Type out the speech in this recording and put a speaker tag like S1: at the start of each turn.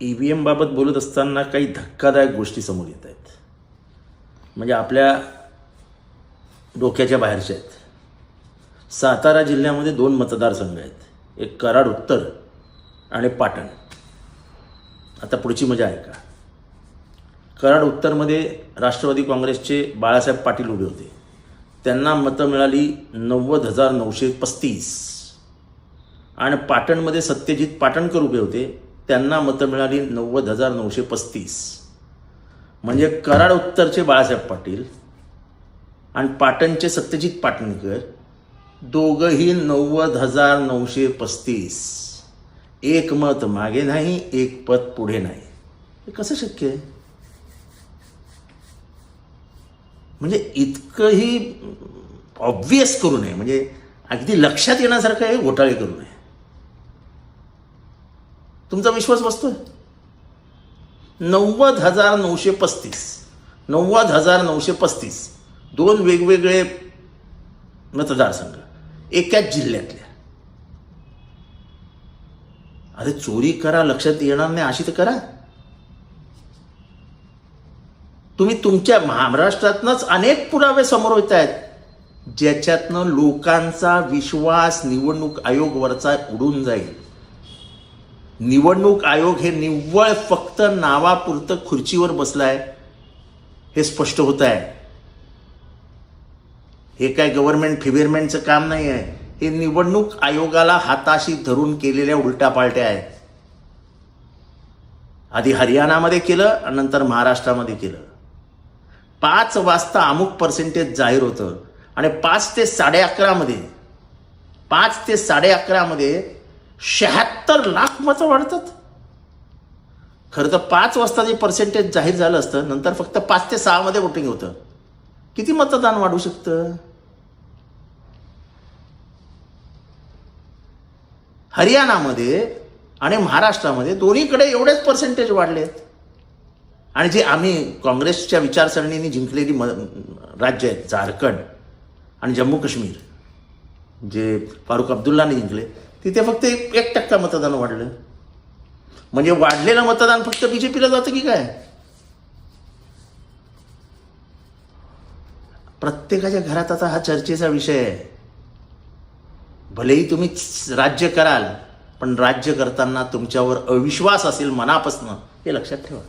S1: E V एमबाबत बोलत असताना काही धक्कादायक गोष्टी समोर येत आहेत. म्हणजे आपल्या डोक्याच्या बाहेरच्या आहेत. सातारा जिल्ह्यामध्ये दोन मतदारसंघ आहेत. एक कराड उत्तर आणि पाटण. आता पुढची मजा आहे का? कराड उत्तरमध्ये राष्ट्रवादी काँग्रेसचे बाळासाहेब पाटील उभे होते. त्यांना मतं मिळाली नव्वद हजार नऊशे पस्तीस. आणि पाटणमध्ये सत्यजित पाटणकर उभे होते. त्यांना मतं मिळाली नव्वद हजार नऊशे पस्तीस. म्हणजे कराड उत्तरचे बाळासाहेब पाटील आणि पाटणचे सत्यजित पाटणकर दोघंही नव्वद हजार नऊशे पस्तीस. एक मत मागे नाही एक पद पुढे नाही. हे कसं शक्य आहे? म्हणजे इतकंही ऑब्वियस करू नये. म्हणजे अगदी लक्षात येण्यासारखं हे घोटाळे करू नये. तुमचा विश्वास बसतोय? नव्वद हजार नऊशे पस्तीस. नव्वद हजार नऊशे पस्तीस. दोन वेगवेगळे मतदारसंघ. एकाच जिल्ह्यातल्या. अरे चोरी करा लक्षात येणार नाही अशी तर करा. तुम्ही तुमच्या महाराष्ट्रातनंच अनेक पुरावे समोर येत आहेत ज्याच्यातनं लोकांचा विश्वास निवडणूक आयोगवरचा उडून जाईल. निवडणूक आयोग हे निव्वळ फक्त नावापुरतं खुर्चीवर बसलाय हे स्पष्ट होत आहे हे काय गव्हर्नमेंट फिवेरमेंटचं काम नाही आहे. हे निवडणूक आयोगाला हाताशी धरून केलेल्या उलट्यापालट्या आहेत. आधी हरियाणामध्ये केलं आणि नंतर महाराष्ट्रामध्ये केलं. पाच वाजता अमुक पर्सेंटेज जाहीर होतं. आणि पाच ते साडे अकरामध्ये पाच ते साडे अकरामध्ये शहात्तर लाख मतं वाढतात. खरं तर पाच वाजता जे पर्सेंटेज जाहीर झालं असतं नंतर फक्त पाच ते सहामध्ये वोटिंग होतं. किती मतदान वाढू शकतं? हरियाणामध्ये आणि महाराष्ट्रामध्ये दोन्हीकडे एवढेच पर्सेंटेज वाढलेत. आणि जे आम्ही काँग्रेसच्या विचारसरणीने जिंकलेली म राज्य आहेत झारखंड आणि जम्मू काश्मीर जे फारुख अब्दुल्लाने जिंकले. तिथे फक्त एक एक टक्का मतदान वाढलं. म्हणजे वाढलेलं मतदान फक्त बी जे पीला जातं की काय? प्रत्येकाच्या घरात आता हा चर्चेचा विषय आहे. भलेही तुम्ही राज्य कराल पण राज्य करताना तुमच्यावर अविश्वास असेल मनापासनं हे लक्षात ठेवा.